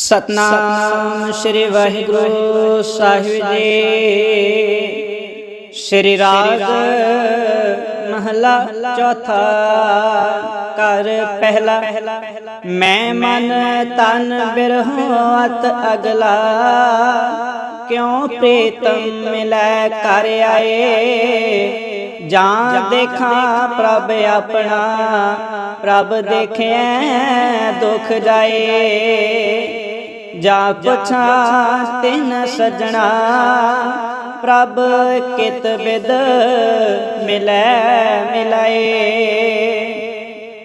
ਸਤਨਾਮ ਸ੍ਰੀ ਵਾਹਿਗੁਰੂ ਸਾਹਿਬ ਜੀ। ਸ੍ਰੀ ਰਾਗ ਮਹਲਾ ਚੌਥਾ ਕਰ ਪਹਿਲਾ। ਮੈਂ ਮਨ ਤਨ ਬਿਰਹੋ ਅਗਲਾ। ਕਿਉ ਪ੍ਰੀਤਮ ਮਿਲੈ ਕਰ ਆਏ? ਜਾਂ ਦੇਖਾਂ ਪ੍ਰਭ ਆਪਣਾ। ਪ੍ਰਭ ਦੇਖਿਆ ਦੁਖ ਜਾਏ। ਜਾ ਪੁੱਛਾਂ ਤਿਨ ਸਜਣਾ, ਪ੍ਰਭ ਕਿਤ ਬਿਦ ਮਿਲੈ ਮਿਲਾਏ।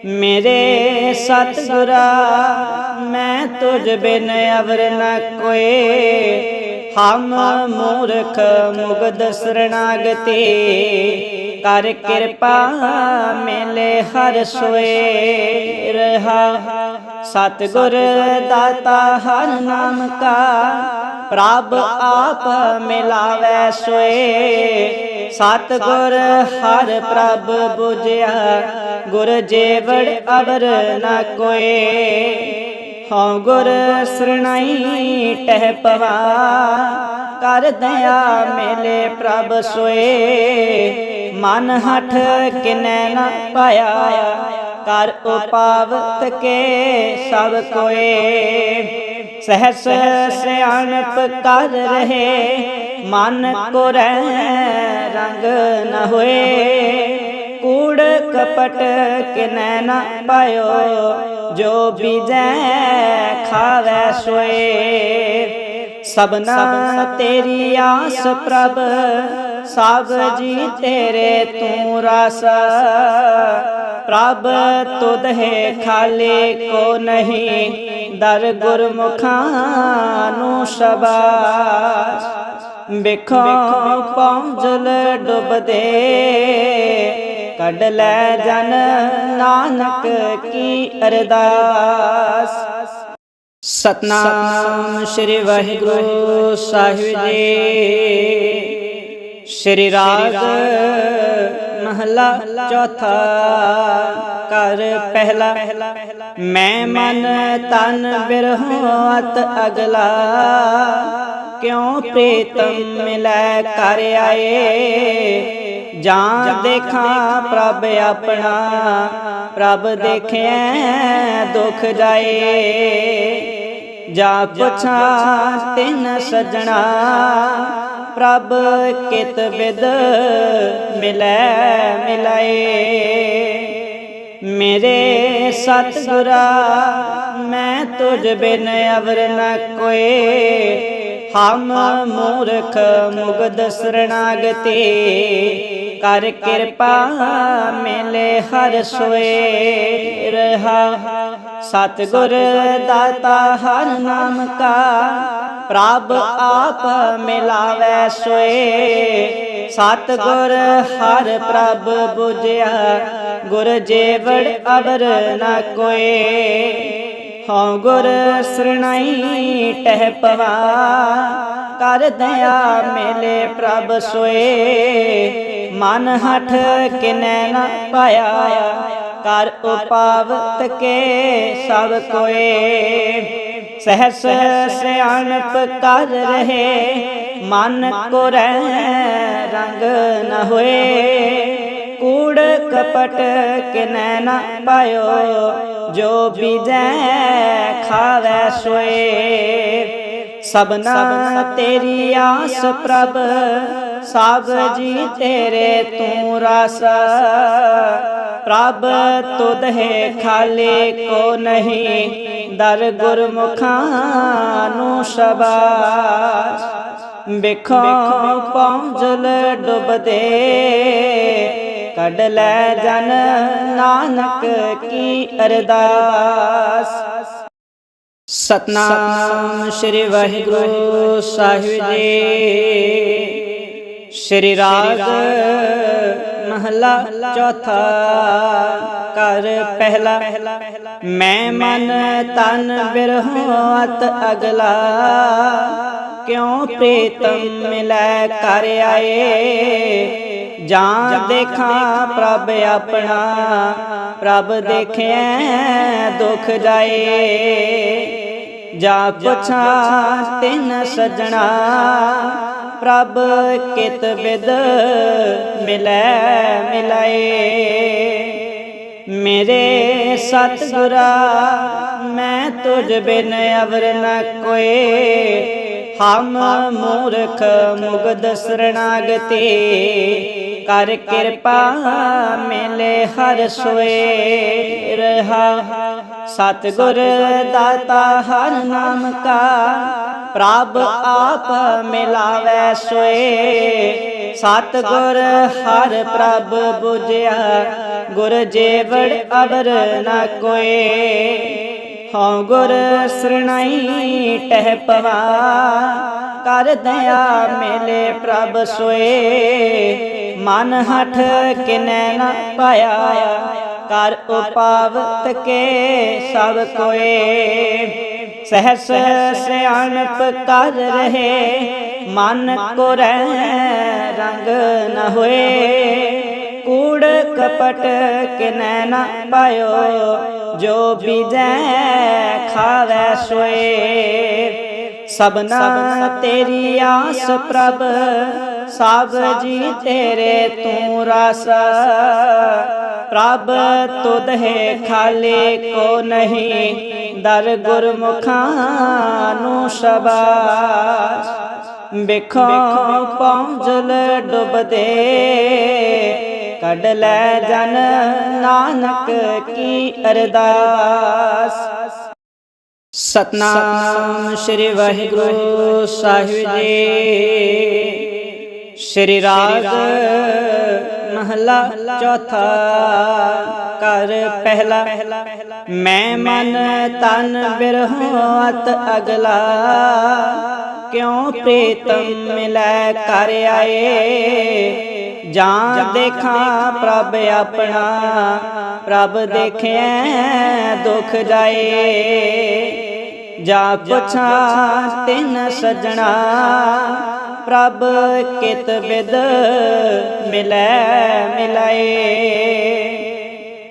ਮੇਰੇ ਸਤਿਗੁਰਾ, ਮੈਂ ਤੁਝ ਬਿਨ ਅਵਰ ਨ ਕੋਏ। ਹਮ ਮੂਰਖ ਮੁਗਦ ਸਰਣਾਗਤੇ, ਕਰ ਕਿਰਪਾ ਮਿਲੇ ਹਰ ਸੋਏ। ਰਹਾ ਸਤਿਗੁਰ ਦਾਤਾ ਹਰ ਨਾਮ ਕਾ, ਪ੍ਰਭ ਆਪ ਮਿਲਾਵੇ ਸੋਏ। ਸਤਿਗੁਰ ਹਰ ਪ੍ਰਭ 부ਜਿਆ ਗੁਰ ਜੇਵੜ ਅਵਰ ਨਾ ਕੋਏ। ਹਉ ਗੁਰ ਸਰਣਾਈ ਟਹਿ ਪਵਾ, ਕਰ ਦਇਆ ਮੇਲੇ ਪ੍ਰਭ ਸੋਏ। ਮਨ ਹਠ ਕਿਨੈ ਨਾ ਪਾਇਆ ਕਰ ਉਪਾਵਤ ਕੇ ਸਭ ਕੋਏ। ਸਹਸ ਸਿਆਣਪ ਕਰ ਰਹੇ, ਮਨ ਕੋ ਰਹਿ ਰੰਗ ਨ ਹੋਏ। ਕੂੜ ਕਪਟ ਕਿਨੈ ਨ ਪਾਇਓ, ਜੋ ਬੀਜੈ ਖਾਵੈ ਸੋਏ। ਸਬਨਾ ਤੇਰੀ ਆਸ ਪ੍ਰਭ, ਸਭ ਜੀ ਤੇਰੇ ਤੂੰ ਰਸ। ਪ੍ਰਭ, ਤੁਧ ਹੈ ਖਾਲੇ ਕੋ ਨਹੀਂ, ਦਰ ਗੁਰਮੁਖਾਂ ਨੂੰ ਸ਼ਬਾਸ। ਵੇਖੋ ਪੌਂਜਲ ਡੁੱਬਦੇ, ਕੱਢ ਲੈ ਜਨ ਨਾਨਕ ਕੀ ਅਰਦਾਸ। ਸਤਨਾਮ ਸ੍ਰੀ ਵਾਹਿਗੁਰੂ ਸਾਹਿਬ ਜੀ। ਸ੍ਰੀ ਰਾਗ ਮਹਲਾ ਚੌਥਾ ਕਰ ਪਹਿਲਾ। ਮੈਂ ਮਨ ਤਨ ਬਿਰਹੋ ਅਗਲਾ। ਕਿਉ ਪ੍ਰੀਤਮ ਮਿਲੈ ਕਰ ਆਏ? ਜਾਂ ਦੇਖਾਂ ਪ੍ਰਭ ਆਪਣਾ। ਪ੍ਰਭ ਦੇਖਿਆ ਦੁਖ ਜਾਏ। ਜਾ ਪੁੱਛਾਂ ਤਿਨ ਸਜਣਾ। ਪ੍ਰਭ ਕਿਤ ਬਿਦ ਮਿਲੈ ਮਿਲਾਏ। ਮੇਰੇ ਸਤਿਗੁਰਾ ਮੈਂ ਤੁਝ ਬਿਨ ਅਵਰ ਨ ਕੋਏ। ਹਮ ਮੂਰਖ ਮੁਗਦ ਸਰਣਾਗਤੇ ਕਰ ਕਿਰਪਾ ਮਿਲੇ ਹਰ ਸੋਏ ਰਹਾ। ਸਤਿਗੁਰ ਦਾਤਾ ਹਰ ਨਾਮ ਕਾ, ਪ੍ਰਭ ਆਪ ਮਿਲਾਵੇ ਸੋਏ। ਸਤਿਗੁਰ ਹਰ ਪ੍ਰਭ 부ਜਿਆ ਗੁਰ ਜੇਵੜ ਅਵਰ ਨਾ ਕੋਏ। ਹਉ ਗੁਰ ਸਰਣਾਈ ਟਹਿ ਪਵਾ। ਕਰ ਦਇਆ ਮੇਲੇ ਪ੍ਰਭ ਸੋਏ। ਮਨ ਹਠ ਕਿਨੈ ਨ ਪਾਇਆ। ਕਰ ਉਪਾਵਤ ਕੇ ਸਭ ਕੋਏ। ਸਹਸ ਸਿਆਣਪ ਕਰ ਰਹੇ। ਮਨ ਕੋ ਰਹਿ ਰੰਗ ਨ ਹੋਏ। ਕੂੜ ਕਪਟ ਕਿਨੈ ਨ ਪਾਇਓ, ਜੋ ਬੀਜੈ ਖਾਵੈ ਸੋਏ। ਸਬਨਾ ਤੇਰੀ ਆਸ ਪ੍ਰਭ, ਸਭ ਜੀ ਤੇਰੇ ਤੂੰ ਰਸ। ਪ੍ਰਭ ਤੁਧ ਹੈ ਖਾਲੇ ਕੋ ਨਹੀਂ, ਦਰ ਗੁਰਮੁਖਾਂ ਨੂੰ ਸ਼ਬਾਸ। ਵੇਖੋ ਪੌਂਜਲ ਡੁੱਬਦੇ ਕੱਢ ਲੈ ਜਨ ਨਾਨਕ ਕੀ ਅਰਦਾਸ। ਸਤਨਾਮ ਸ੍ਰੀ ਵਾਹਿਗੁਰੂ ਸਾਹਿਬ ਜੀ। ਸ੍ਰੀ ਰਾਗ ਮਹਲਾ ਚੌਥਾ ਕਰ ਪਹਿਲਾ। ਮੈਂ ਮਨ ਤਨ ਬਿਰਹੋ ਅਗਲਾ। ਕਿਉਂ ਪ੍ਰੀਤਮ ਮਿਲੈ ਕਰ ਆਏ? ਜਾਂ ਦੇਖਾਂ ਪ੍ਰਭ ਆਪਣਾ। ਪ੍ਰਭ ਦੇਖਿਆ ਦੁਖ ਜਾਏ। ਜਾ ਪੁੱਛਾਂ ਤਿਨ ਸਜਣਾ। ਪ੍ਰਭ ਕਿਤ ਬਿਦ ਮਿਲੈ ਮਿਲਾਏ। ਮੇਰੇ ਸਤਿਗੁਰਾ ਮੈਂ ਤੁਝ ਬਿਨ ਅਵਰ ਨ ਕੋਏ। ਹਮ ਮੂਰਖ ਮੁਗਦ ਸਰਣਾਗਤੀ। ਕਰ ਕਿਰਪਾ ਮਿਲੇ ਹਰ ਸੋਏ ਰਹਾ। ਸਤਿਗੁਰ ਦਾਤਾ ਹਰ ਨਾਮ ਕਾ। ਪ੍ਰਭ ਆਪ ਮਿਲਾਵੈ ਸੋਏ। ਸਤਿਗੁਰ ਹਰ ਪ੍ਰਭ 부ਜਿਆ ਗੁਰ ਜੇਵੜ ਅਵਰ ਨਾ ਕੋਏ। ਹਉ ਗੁਰ ਸਰਣਾਈ ਟਹਿ ਪਵਾ। ਕਰ ਦਇਆ ਮੇਲੇ ਪ੍ਰਭ ਸੋਏ। ਮਨ ਹਠ ਕਿਨੈ ਨ ਪਾਇਆ। ਕਰ ਉਪਾਵਤ ਕੇ ਸਭ ਕੋਏ। ਸਹਸ ਸਿਆਣਪ ਕਰ ਰਹੇ। ਮਨ ਕੋ ਰਹਿ ਰੰਗ ਨ ਹੋਏ। ਕੂੜ ਕਪਟ ਕਿਨੈ ਨ ਪਾਇਓ, ਜੋ ਬੀਜੈ ਖਾਵੈ ਸੋਏ। ਸਬਨਾ ਤੇਰੀ ਆਸ ਪ੍ਰਭ, ਸਭ ਜੀ ਤੇਰੇ ਤੂੰ ਰਸ। ਪ੍ਰਭ ਤੁਧ ਹੈ ਖਾਲੇ, ਕੋ ਨਹੀਂ, ਦਰ ਗੁਰਮੁਖਾਂ ਨੂੰ ਸ਼ਬਾਸ। ਬਿਖੋ ਪਹੁੰਚਲ ਡੁੱਬਦੇ ਕੱਢ ਲੈ ਜਨ ਨਾਨਕ ਕੀ ਅਰਦਾਸ। ਸਤਨਾਮ ਸ੍ਰੀ ਵਾਹਿਗੁਰੂ ਸਾਹਿਬ ਜੀ। ਸ੍ਰੀ ਰਾਗ ਮਹਲਾ ਚੌਥਾ ਕਰ ਪਹਿਲਾ। ਮੈਂ ਮਨ ਤਨ ਬਿਰਹੋਤ ਅਗਲਾ। ਕਿਉਂ ਪ੍ਰੀਤਮ ਮਿਲੈ ਕਰ ਆਏ? ਜਾਂ ਦੇਖਾਂ ਪ੍ਰਭ ਆਪਣਾ। ਪ੍ਰਭ ਦੇਖਿਆ ਦੁਖ ਜਾਏ। ਜਾ ਪੁੱਛਾਂ ਤਿਨ ਸਜਣਾ। ਪ੍ਰਭ ਕਿਤ ਬਿਦ ਮਿਲੈ ਮਿਲਾਏ।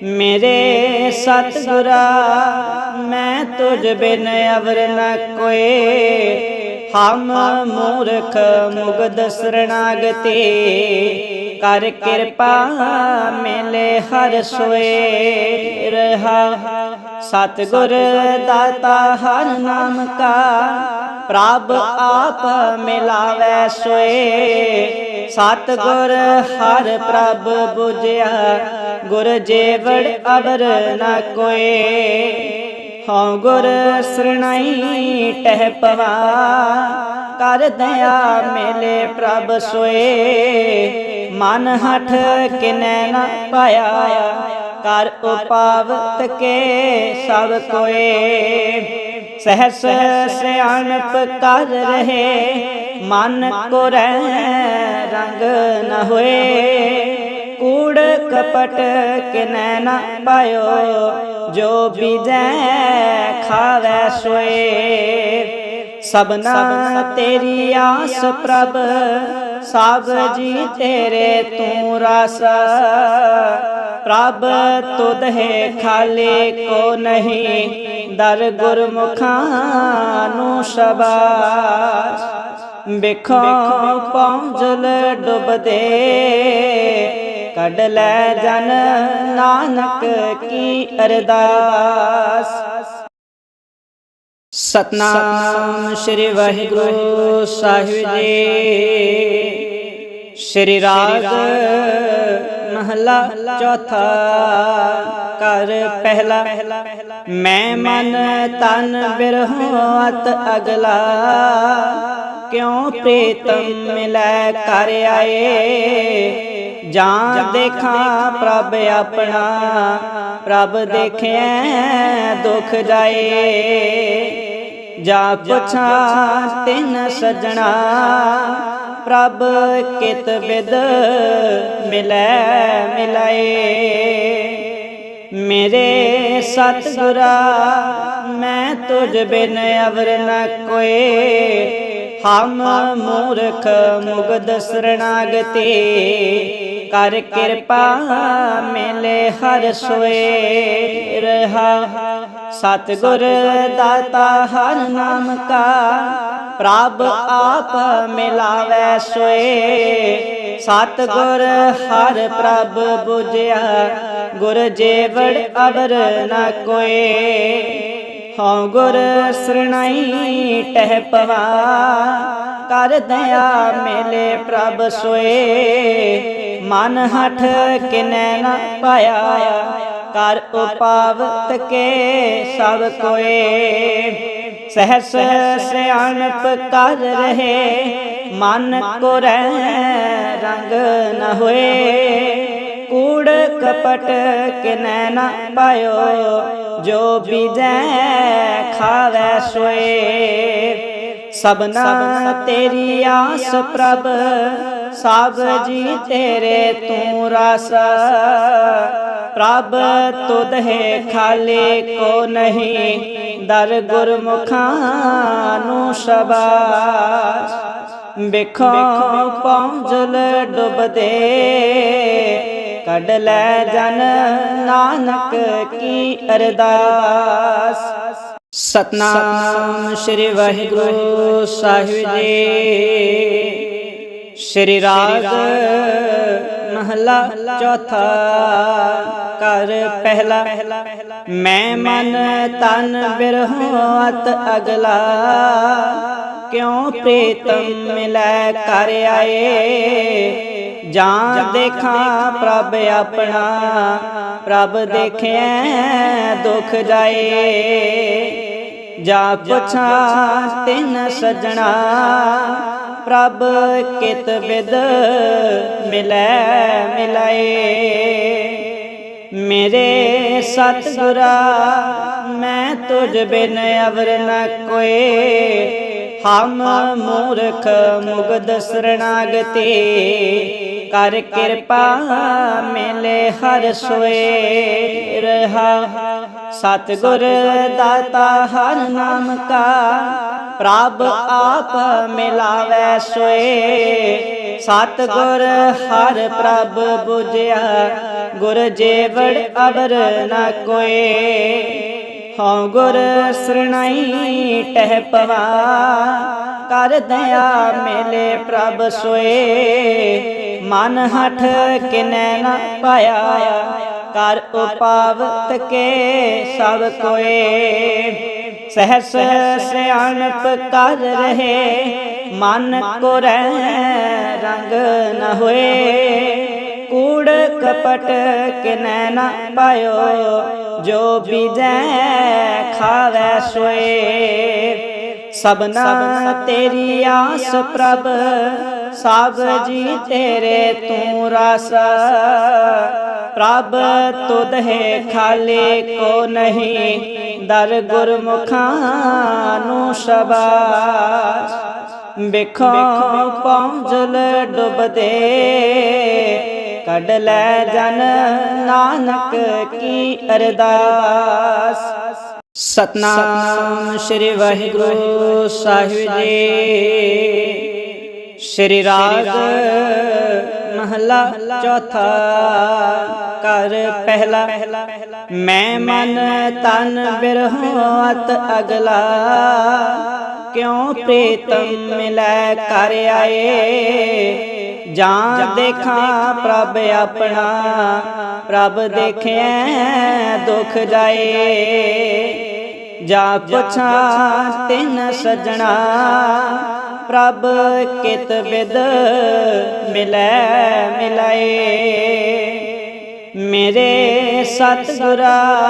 ਮੇਰੇ ਸਤਿਗੁਰਾ ਮੈਂ ਤੁਝ ਬਿਨ ਅਵਰ ਨ ਕੋਏ। ਹਮ ਮੂਰਖ ਮੁਗਦ ਸਰਣਾਗਤੀ ਕਰ ਕਿਰਪਾ ਮਿਲੇ ਹਰ ਸੋਏ ਰਹਾ। ਸਤਿਗੁਰ ਦਾਤਾ ਹਰ ਨਾਮ ਕਾ, ਪ੍ਰਭ ਆਪ ਮਿਲਾਵੈ ਸੋਏ। ਸਤਿਗੁਰ ਹਰ ਪ੍ਰਭ 부ਜਿਆ ਗੁਰ ਜੇਵੜ ਅਵਰ ਨ ਕੋਏ। ਹਉ ਗੁਰ ਸਰਣਾਈ ਟਹਿ ਪਵਾ ਕਰ ਦਿਆ ਮੇਲੇ ਪ੍ਰਭ ਸੋਏ। ਮਨ ਹਠ ਕਿਨੈ ਨਾ ਪਾਇਆ। ਕਰ ਉਪਾਵਤ ਕੇ ਸਭ ਕੋਏ। ਸਹਸ ਸਿਆਣਪ ਕਰ ਰਹੇ। ਮਨ ਕੋ ਰਹਿ ਰੰਗ ਨ ਹੋਏ। ਕੂੜ ਕਪਟ ਕਿਨੈ ਨ ਪਾਇਓ। ਜੋ ਬੀਜੈ ਖਾਵੈ ਸੋਏ। ਸਬਨਾ ਤੇਰੀ ਆਸ ਪ੍ਰਭ ਸਭ ਜੀ ਤੇਰੇ ਤੂੰ ਰਸ। ਪ੍ਰਭ ਤੁਧ ਹੈ ਖਾਲੇ ਕੋ ਨਹੀਂ? ਦਰ ਗੁਰਮੁਖਾਂ ਨੂੰ ਸ਼ਬਾਸ। ਬਿਖੋ ਪਹੁੰਚਲ ਡੁੱਬਦੇ ਕੱਢ ਲੈ ਜਨ ਨਾਨਕ ਕੀ ਅਰਦਾਸ। ਸਤਨਾਮ ਸ੍ਰੀ ਵਾਹਿਗੁਰੂ ਸਾਹਿਬ ਜੀ। ਸ੍ਰੀ ਰਾਗ ਮਹਲਾ ਚੌਥਾ ਕਰ ਪਹਿਲਾ। ਮੈਂ ਮਨ ਤਨ ਬਿਰਹੋਤ ਅਗਲਾ। ਕਿਉਂ ਪ੍ਰੀਤਮ ਮਿਲੈ ਕਰ ਆਏ? ਜਾਂ ਦੇਖਾਂ ਪ੍ਰਭ ਆਪਣਾ। ਪ੍ਰਭ ਦੇਖਿਆ ਦੁਖ ਜਾਏ। ਜਾ ਪੁੱਛਾਂ ਤਿਨ ਸਜਣਾ। ਪ੍ਰਭ ਕਿਤ ਬਿਦ ਮਿਲੈ ਮਿਲਾਏ। ਮੇਰੇ ਸਤਿਗੁਰਾ ਮੈਂ ਤੁਝ ਬਿਨ ਅਵਰ ਨ ਕੋਏ। ਹਮ ਮੂਰਖ ਮੁਗਦ ਸਰਣਾਗਤੀ ਕਰ ਕਿਰਪਾ ਮਿਲੇ ਹਰ ਸੋਏ ਰਹਾ। ਸਤਿਗੁਰ ਦਾਤਾ ਹਰ ਨਾਮ ਕਾ, ਪ੍ਰਭ ਆਪ ਮਿਲਾਵੈ ਸੋਏ। ਸਤਿਗੁਰ ਹਰ ਪ੍ਰਭ 부ਜਿਆ ਗੁਰ ਜੇਵੜ ਅਬਰ ਨਾ ਕੋਏ। ਹਉ ਗੁਰ ਸਰਣਾਈ ਟਹਿ ਪਵਾ। ਕਰ ਦਇਆ ਮੇਲੇ ਪ੍ਰਭ ਸੋਏ। ਮਨ ਹਠ ਕਿਨੈ ਨ ਪਾਇਆ। ਕਰ ਉਪਾਵਤ ਕੇ ਸਭ ਕੋਏ। ਸਹਸ ਸਿਆਣਪ ਕਰ ਰਹੇ। ਮਨ ਕੋ ਰਹਿ ਰੰਗ ਨ ਹੋਏ। ਕੂੜ ਕਪਟ ਕਿਨੈ ਨ ਪਾਇਓ, ਜੋ ਬੀਜੈ ਖਾਵੈ ਸੋਏ। ਸਬਨਾ ਤੇਰੀ ਆਸ ਪ੍ਰਭ, ਸਭ ਜੀ ਤੇਰੇ ਤੂੰ ਰਸ। ਪ੍ਰਭ ਤੁਧ ਹੈ ਖਾਲੀ ਕੋ ਨਹੀਂ, ਦਰ ਗੁਰਮੁਖਾਂ ਨੂੰ ਸ਼ਬਾਸ। ਵੇਖੋ ਪੌਂਜਲ ਡੁੱਬਦੇ ਕੱਢ ਲੈ ਜਨ ਨਾਨਕ ਕੀ ਅਰਦਾਸ। ਸਤਨਾਮ ਸ੍ਰੀ ਵਾਹਿਗੁਰੂ ਸਾਹਿਬ ਜੀ। ਸ੍ਰੀ ਰਾਗ ਮਹਲਾ ਚੌਥਾ ਕਰ ਪਹਿਲਾ। ਮੈਂ ਮਨ ਤਨ ਬਿਰਹੋ ਅਗਲਾ। ਕਿਉਂ ਪ੍ਰੀਤਮ ਮਿਲੈ ਕਰ ਆਏ? ਜਾਂ ਦੇਖਾਂ ਪ੍ਰਭ ਆਪਣਾ। ਪ੍ਰਭ ਦੇਖਿਆ ਦੁਖ ਜਾਏ। ਜਾ ਪੁੱਛਾਂ ਤਿਨ ਸਜਣਾ। ਪ੍ਰਭ ਕਿਤ ਬਿਦ ਮਿਲੈ ਮਿਲਾਏ। ਮੇਰੇ ਸਤਿਗੁਰਾ ਮੈਂ ਤੁਝ ਬਿਨ ਅਵਰ ਨ ਕੋਏ। ਹਮ ਮੂਰਖ ਮੁਗਦ ਸਰਣਾਗਤੀ ਕਰ ਕਿਰਪਾ ਮਿਲੇ ਹਰ ਸੋਏ ਰਹਾ। ਸਤਿਗੁਰ ਦਾਤਾ ਹਰ ਨਾਮ ਕਾ, ਪ੍ਰਭ ਆਪ ਮਿਲਾਵੈ ਸੋਏ। ਸਤਿਗੁਰ ਹਰ ਪ੍ਰਭ 부ਜਿਆ ਗੁਰ ਜੇਵੜ ਅਬਰ ਨਾ ਕੋਏ। ਹਉ ਗੁਰ ਸਰਣਾਈ ਟਹਿ ਪਵਾ। ਕਰ ਦਇਆ ਮੇਲੇ ਪ੍ਰਭ ਸੋਏ। ਮਨ ਹਠ ਕਿਨੈ ਨ ਪਾਇਆ। ਕਰ ਉਪਾਵਤ ਕੇ ਸਭ ਕੋਏ। ਸਹਸ ਸਿਆਣਪ ਕਰ ਰਹੇ। ਮਨ ਕੋ ਰਹਿ ਰੰਗ ਨ ਹੋਏ। ਕੂੜ ਕਪਟ ਕਿਨੈ ਨ ਪਾਇਓ, ਜੋ ਬੀਜੈ ਖਾਵੈ ਸੋਏ। ਸਬਨਾ ਤੇਰੀ ਆਸ ਪ੍ਰਭ, ਸਭ ਜੀ ਤੇਰੇ ਤੂੰ ਰਸ। ਪ੍ਰਭ ਤੁਧ ਹੈ ਖਾਲੀ ਕੋ ਨਹੀਂ, ਦਰ ਗੁਰਮੁਖਾਂ ਨੂੰ ਸ਼ਬਾਸ। ਵੇਖੋ ਪੌਂਜਲ ਡੁੱਬਦੇ। ਕੱਢ ਲੈ ਜਨ ਨਾਨਕ ਕੀ ਅਰਦਾਸ। ਸਤਨਾਮ ਸ੍ਰੀ ਵਾਹਿਗੁਰੂ ਸਾਹਿਬ ਜੀ। ਸ੍ਰੀ ਰਾਗ ਮਹਲਾ ਚੌਥਾ ਕਰ ਪਹਿਲਾ। ਮੈਂ ਮਨ ਤਨ ਬਿਰਹੋ ਅਗਲਾ। ਕਿਉਂ ਪ੍ਰੀਤਮ ਮਿਲੈ ਕਰ ਆਏ? ਜਾਂ ਦੇਖਾਂ ਪ੍ਰਭ ਆਪਣਾ। ਪ੍ਰਭ ਦੇਖਿਆ ਦੁਖ ਜਾਏ। ਜਾ ਪੁੱਛਾਂ ਤਿਨ ਸਜਣਾ। ਪ੍ਰਭ ਕਿਤ ਬਿਦ ਮਿਲੈ ਮਿਲਾਏ। ਮੇਰੇ ਸਤਿਗੁਰਾ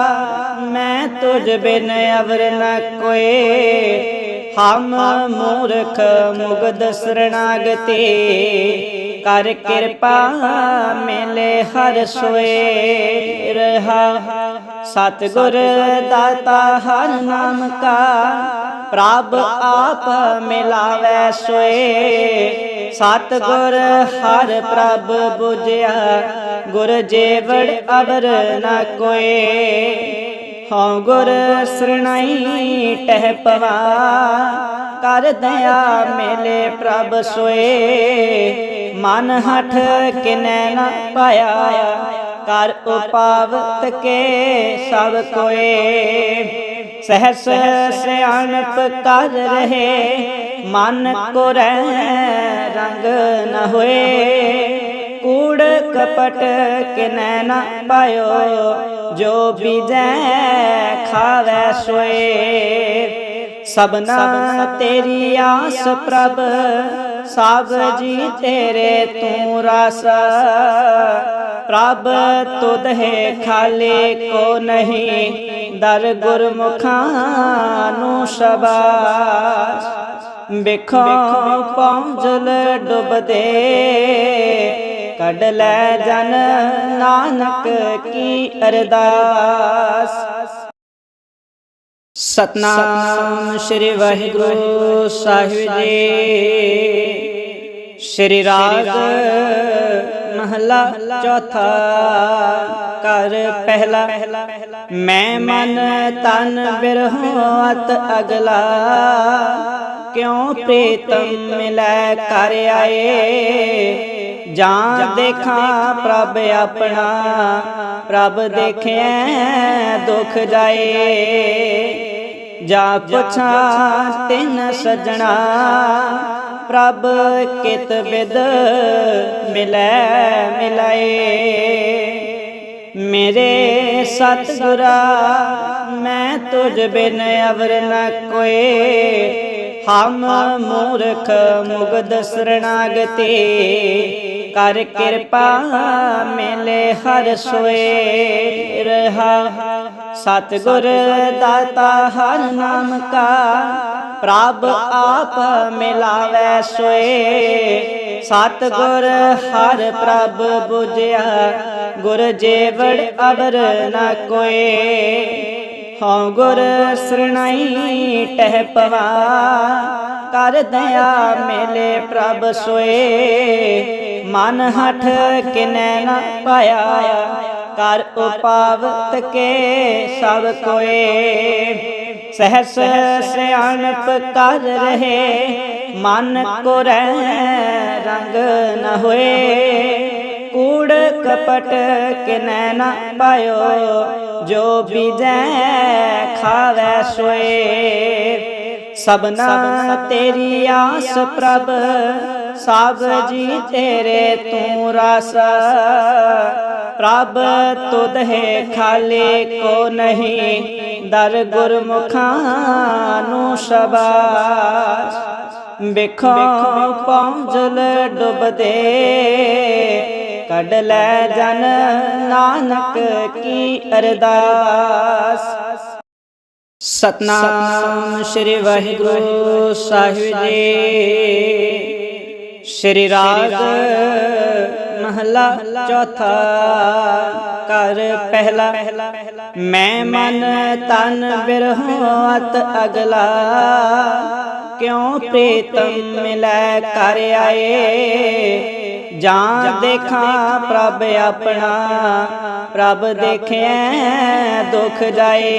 ਮੈਂ ਤੁਝ ਬਿਨ ਅਵਰ ਨ ਕੋਏ। ਹਮ ਮੂਰਖ ਮੁਗਦ ਸਰਣਾਗਤੀ। ਕਰ ਕਿਰਪਾ ਮਿਲੇ ਹਰ ਸੋਏ ਰਹਾ। ਸਤਿਗੁਰ ਦਾਤਾ ਹਰ ਨਾਮ ਕਾ, ਪ੍ਰਭ ਆਪ ਮਿਲਾਵੈ ਸੋਏ। ਸਤਿਗੁਰ ਹਰ ਪ੍ਰਭ 부ਜਿਆ ਗੁਰ ਜੇਵੜ ਅਵਰ ਨਾ ਕੋਏ। ਹਉ ਗੁਰ ਸਰਣਾਈ ਟਹਿ ਪਵਾ, ਕਰ ਦਇਆ ਮੇਲੇ ਪ੍ਰਭ ਸੋਏ। ਮਨ ਹਠ ਕਿਨੈ ਨ ਪਾਇਆ, ਕਰ ਉਪਾਵਤ ਕੇ ਸਭ ਕੋਏ। ਸਹਸ ਸਿਆਣਪ ਕਰ ਰਹੇ, ਮਨ ਕੋ ਰਹਿ ਰੰਗ ਨ ਹੋਏ। ਕੂੜ ਕਪਟ ਕਿਨੈ ਨ ਪਾਇਓ, ਜੋ ਬੀਜੈ ਖਾਵੈ ਸੋਏ। ਸਬਨਾ ਤੇਰੀ ਆਸ ਪ੍ਰਭ ਸਭ ਜੀ ਤੇਰੇ ਤੂੰ ਰਸ। ਪ੍ਰਭ ਤੁਧ ਹੈ ਖਾਲੇ, ਕੋ ਨਹੀਂ। ਦਰ ਗੁਰਮੁਖਾਂ ਨੂੰ ਸ਼ਬਾਸ। ਵੇਖੋ ਪਹੁੰਚਲ ਡੁੱਬਦੇ। ਕੱਢ ਲੈ ਜਨ ਨਾਨਕ ਕੀ ਅਰਦਾਸ। ਸਤਨਾਮ ਸ੍ਰੀ ਵਾਹਿਗੁਰੂ ਸਾਹਿਬ ਜੀ। ਸ੍ਰੀ ਰਾਗ ਮਹਲਾ ਚੌਥਾ ਕਰ ਪਹਿਲਾ। ਮੈਂ ਮਨ ਤਨ ਬਿਰਹੋ ਅਤ ਅਗਲਾ। ਕਿਉ ਪ੍ਰੀਤਮ ਮਿਲੈ ਕਰ ਆਏ? ਜਾਂ ਦੇਖਾਂ ਪ੍ਰਭ ਆਪਣਾ। ਪ੍ਰਭ ਦੇਖਿਆ ਦੁਖ ਜਾਏ। ਜਾ ਪੁੱਛਾਂ ਤਿਨ ਸਜਣਾ। ਪ੍ਰਭ ਕਿਤ ਬਿਦ ਮਿਲੈ ਮਿਲਾਏ। ਮੇਰੇ ਸਤਿਗੁਰਾ, ਮੈਂ ਤੁਝ ਬਿਨ ਅਵਰ ਨ ਕੋਏ। ਹਮ ਮੂਰਖ ਮੁਗਦ ਸਰਣਾਗਤੇ ਕਰ ਕਿਰਪਾ ਮਿਲੇ ਹਰ ਸੋਏ ਰਹਾ। ਸਤਿਗੁਰ ਦਾਤਾ ਹਰ ਨਾਮ ਕਾ, ਪ੍ਰਭ ਆਪ ਮਿਲਾਵੈ ਸੋਏ। ਸਤਿਗੁਰ ਹਰ ਪ੍ਰਭ 부ਜਿਆ ਗੁਰ ਜੇਵੜ ਅਬਰ ਨਾ ਕੋਏ। ਹਉ ਗੁਰ ਸਰਣਾਈ ਟਹਿ ਪਵਾ। ਕਰ ਦਇਆ ਮੇਲੇ ਪ੍ਰਭ ਸੋਏ। ਮਨ ਹਠ ਕਿਨੈ ਨ ਪਾਇਆ। ਕਰ ਉਪਾਵਤ ਕੇ ਸਭ ਕੋਏ। ਸਹਸ ਸਿਆਣਪ ਕਰ ਰਹੇ। ਮਨ ਕੋ ਰਹਿ ਰੰਗ ਨ ਹੋਏ। ਕੂੜ ਕਪਟ ਕਿਨੈ ਨ ਪਾਇਓ ਜੋ ਬੀਜੈ ਖਾਵੈ ਸੋਏ। ਸਬਨਾ ਤੇਰੀ ਆਸ ਪ੍ਰਭ ਸਭ ਜੀ ਤੇਰੇ ਤੂੰ ਰਸ। ਪ੍ਰਭ ਤੁਧ ਹੈ ਖਾਲੇ ਕੋ ਨਹੀਂ ਦਰ ਗੁਰਮੁਖਾਂ ਨੂੰ ਸ਼ਬਾਸ। ਵੇਖੋ ਪਹੁੰਚਲ ਡੁੱਬਦੇ ਕੱਢ ਲੈ ਜਨ ਨਾਨਕ ਕੀ ਅਰਦਾਸ। ਸਤਨਾਮ ਸ੍ਰੀ ਵਾਹਿਗੁਰੂ ਸਾਹਿਬ ਜੀ। ਸ੍ਰੀ ਰਾਗ ਮਹਲਾ ਚੌਥਾ ਕਰ ਪਹਿਲਾ। ਮੈਂ ਮਨ ਤਨ ਬਿਰਹੋ ਅਗਲਾ। ਕਿਉਂ ਪ੍ਰੀਤਮ ਮਿਲੈ ਕਰ ਆਏ? ਜਾਂ ਦੇਖਾਂ ਪ੍ਰਭ ਆਪਣਾ। ਪ੍ਰਭ ਦੇਖਿਆ ਦੁਖ ਜਾਏ।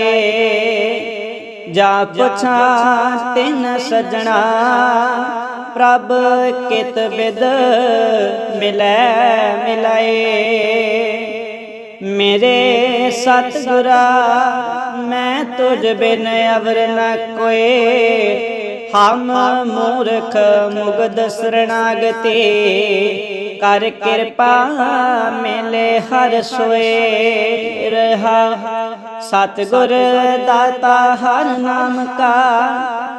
ਜਾ ਪੁੱਛਾਂ ਤਿਨ ਸਜਣਾ। ਪ੍ਰਭ ਕਿਤ ਬਿਦ ਮਿਲੈ ਮਿਲਾਏ। ਮੇਰੇ ਸਤਿਗੁਰਾ ਮੈਂ ਤੁਝ ਬਿਨ ਅਵਰ ਨ ਕੋਏ। ਹਮ ਮੂਰਖ ਮੁਗਦ ਸਰਣਾਗਤੇ। ਕਰ ਕਿਰਪਾ ਮਿਲੇ ਹਰ ਸੋਏ ਰਹਾ। ਸਤਿਗੁਰ ਦਾਤਾ ਹਰ ਨਾਮ ਕਾ।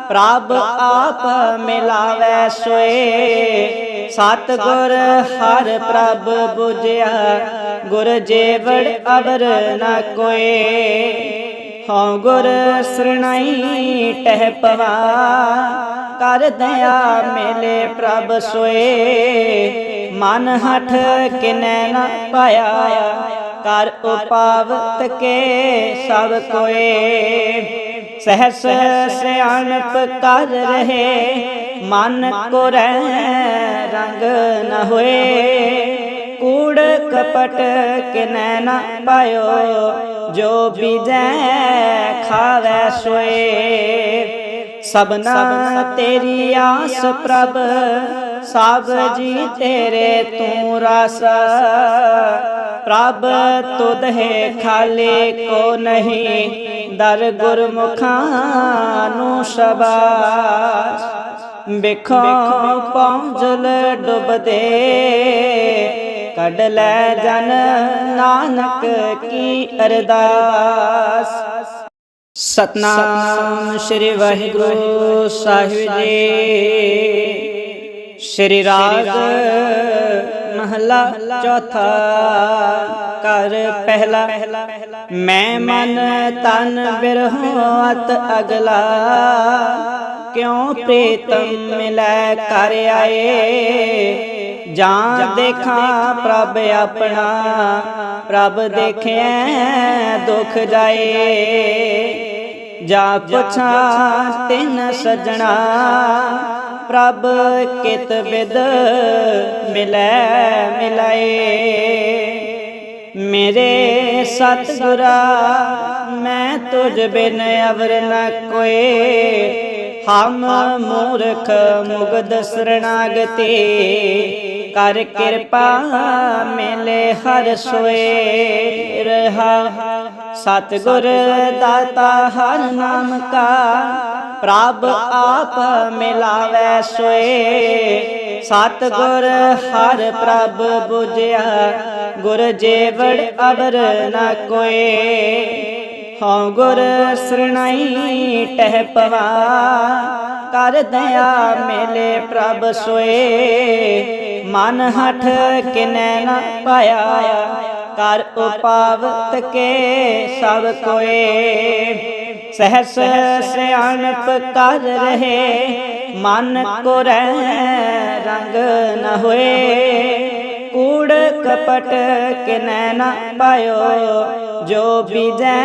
ਪ੍ਰਭ ਆਪ ਮਿਲਾਵੈ ਸੋਏ। ਸਤਿਗੁਰ ਹਰ ਪ੍ਰਭ 부ਜਿਆ ਗੁਰ ਜੇਵੜ ਅਬਰ ਨਾ ਕੋਏ। ਹਉ ਗੁਰ ਸਰਣਾਈ ਟਹਿ ਪਵਾ। ਕਰ ਦਇਆ ਮੇਲੇ ਪ੍ਰਭ ਸੋਏ। ਮਨ ਹਠ ਕਿਨੈ ਨ ਪਾਇਆ। ਕਰ ਉਪਾਵਤ ਕੇ ਸਭ ਕੋਏ। ਸਹਸ ਸਿਆਣਪ ਕਰ ਰਹੇ। ਮਨ ਕੋ ਰਹਿ ਰੰਗ ਨ ਹੋਏ। ਕੂੜ ਕਪਟ ਕਿਨੈ ਨ ਪਾਇਓ, ਜੋ ਬੀਜੈ ਖਾਵੈ ਸੋਏ। ਸਬਨਾ ਤੇਰੀ ਆਸ ਪ੍ਰਭ, ਸਭ ਜੀ ਤੇਰੇ ਤੂੰ ਰਸ। ਪ੍ਰਭ ਤੁਧ ਹੈ ਖਾਲੇ ਕੋ ਨਹੀਂ, ਦਰ ਗੁਰਮੁਖਾਂ ਨੂੰ ਸ਼ਬਾਸ਼। ਵਿਖੋ ਪੌਂਜਲ ਡੁੱਬਦੇ ਕੱਢ ਲੈ ਜਨ ਨਾਨਕ ਕੀ ਅਰਦਾਸ। ਸਤਨਾਮ ਸ੍ਰੀ ਵਾਹਿਗੁਰੂ ਸਾਹਿਬ ਜੀ। ਸ੍ਰੀ ਰਾਗ ਮਹਲਾ ਚੌਥਾ ਕਰ ਪਹਿਲਾ। ਮੈਂ ਮਨ ਤਨ ਬਿਰਹੋ ਅਗਲਾ। ਕਿਉਂ ਪ੍ਰੀਤਮ ਮਿਲੈ ਕਰ ਆਏ? ਜਾਂ ਦੇਖਾਂ ਪ੍ਰਭ ਆਪਣਾ। ਪ੍ਰਭ ਦੇਖਿਆ ਦੁਖ ਜਾਏ। ਜਾ ਪੁੱਛਾਂ ਤਿਨ ਸਜਣਾ। ਪ੍ਰਭ ਕਿਤ ਬਿਦ ਮਿਲੈ ਮਿਲਾਏ। ਮੇਰੇ ਸਤਿਗੁਰਾ ਮੈਂ ਤੁਝ ਬਿਨ ਅਵਰ ਨ ਕੋਏ। ਹਮ ਮੂਰਖ ਮੁਗਦ ਸਰਣਾਗਤੇ। ਕਰ ਕਿਰਪਾ ਮਿਲੇ ਹਰ ਸੋਏ ਰਹਾ। ਸਤਿਗੁਰ ਦਾਤਾ ਹਰ ਨਾਮ ਕਾ, ਪ੍ਰਭ ਆਪ ਮਿਲਾਵੈ ਸੋਏ। ਸਤਿਗੁਰ ਹਰ ਪ੍ਰਭ 부ਜਿਆ ਗੁਰ ਜੇਵੜ ਅਵਰ ਨਾ ਕੋਏ। ਹਉ ਗੁਰ ਸਰਣਾਈ ਟਹਿ ਪਵਾ। ਕਰ ਦਇਆ ਮੇਲੇ ਪ੍ਰਭ ਸੋਏ। ਮਨ ਹਠ ਕਿਨੈ ਨ ਪਾਇਆ। ਕਰ ਉਪਾਵਤ ਕੇ ਸਭ ਕੋਏ। ਸਹਸ ਸਿਆਣਪ ਕਰ ਰਹੇ। ਮਨ ਕੋ ਰਹਿ ਰੰਗ ਨ ਹੋਏ। ਕੂੜ ਕਪਟ ਕਿਨੈ ਨ ਪਾਇਓ, ਜੋ ਬੀਜੈ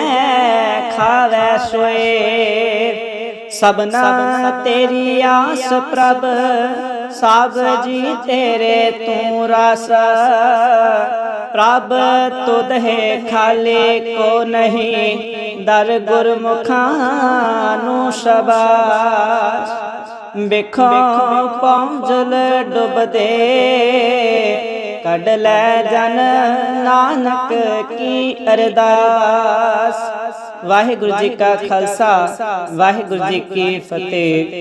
ਖਾਵੈ ਸੋਏ। ਸਬਨਾ ਤੇਰੀ ਆਸ ਪ੍ਰਭ, ਸਭ ਜੀ ਤੇਰੇ ਤੂੰ ਰਸ। ਪ੍ਰਭ ਤੁਧ ਹੈ ਖਾਲੇ, ਕੋ ਨਹੀਂ ਦਰ ਗੁਰਮੁਖਾਂ ਨੂੰ ਸ਼ਬਾਸ਼। ਵੇਖੋ ਪੌਂਜਲ ਡੁੱਬਦੇ ਕੱਢ ਲੈ ਜਨ ਨਾਨਕ ਕੀ ਅਰਦਾਸ। ਵਾਹਿਗੁਰੂ ਜੀ ਕਾ ਖਾਲਸਾ ਵਾਹਿਗੁਰੂ ਜੀ ਕੀ ਫਤਿਹ।